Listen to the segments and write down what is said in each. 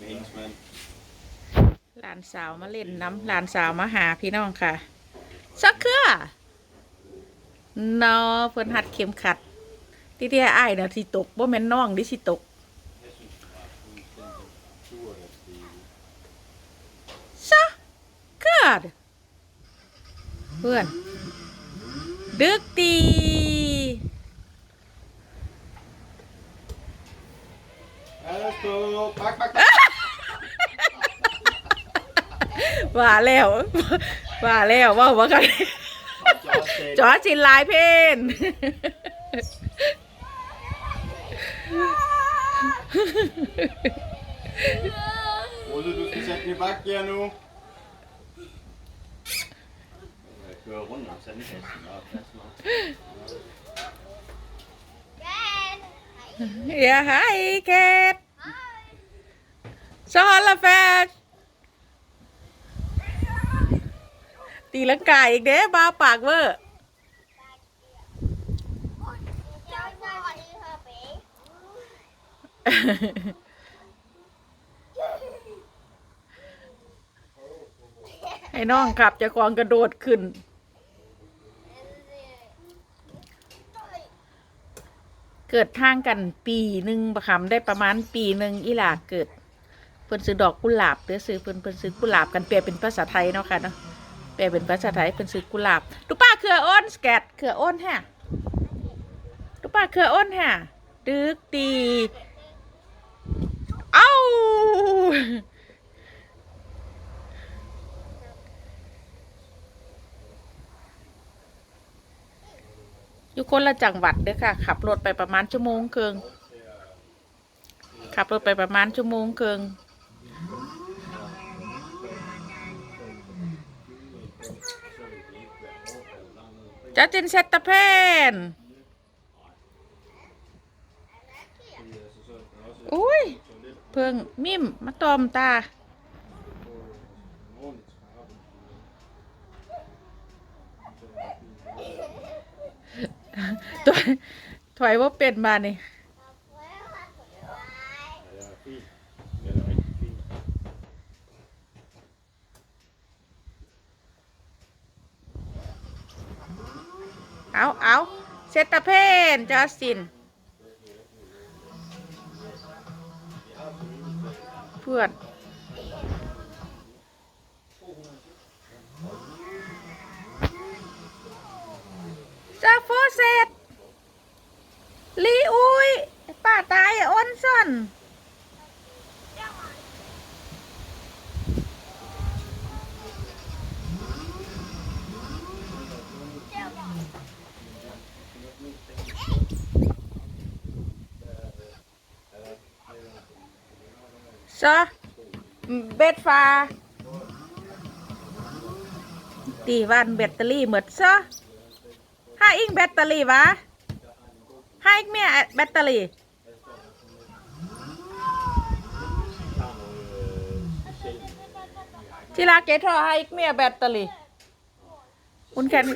Meningsmän. หลานสาวมาเล่นน้ำหลานสาวมาหาพี่น้องค่ะสักเครือนอเพิ่นหัดเข็มขัดที่ที่อ้ายน่ะสิตกบ่แม่นน้องดิสิตกสักเครือเพื่อน ดึกดี Älskling, back, back, back. ว่าแล้วว่าแล้วว่าว่ากัน Justin. จอจินลายเพน Olle, du skal sætte den i bakke her nu. Jeg kører rundt om sandkassen og pladsen op. อย่าหายเกตสฮอลละแฟช ตีลังกาอีกเด้บ้าปากเวอร์ให้น้องขับจะกองกระโดดขึ้น เกิดทางกันปีหนึ่งประคำได้ประมาณปีหนึ่งอีหลาเกิด เพิ่นซื้อดอกกุหลาบเด้อซื้อเพิ่นเพิ่นซื้อกุหลาบกันแปลี่ยนเป็นภาษาไทยเนาะค่ะเนาะ แปลเป็นภาษาไทยเพิ่นซื้อกุหลาบดูป้าเครืออ้นสแกตเครืออ้นฮะดูป้าเครืออ้นฮะดึกดีเอ้าอยู่คนละจังหวัดเด้อค่ะ ขับรถไปประมาณชั่วโมงครึ่งขับรถไปประมาณชั่วโมงครึ่ง จัสตินเซตตะเพนอุ้ย เพิ่งมิมมาตอมตาตัวถอยว่าเป็นมานี่ Ja, เอาเอาเซตตะเพนจัสตินเพื่อนซาโฟเซตลีอุยป้าตายอ้นซ่อน ซะเบ็ดฟ้าตีวันแบตเตอรี่หมดซะห้าอิงแบตเตอรี่วะห้าอิงเมียแบตเตอรี่ที่รักเกทอให้อิงเมียแบตเตอรี่คุณแคน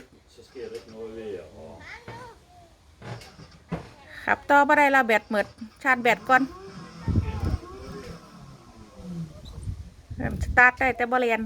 ขับต่อบ่ได้ละแบตหมดชาร์จแบตก่อนเริ่ม สตาร์ทได้แต่บ่เรียน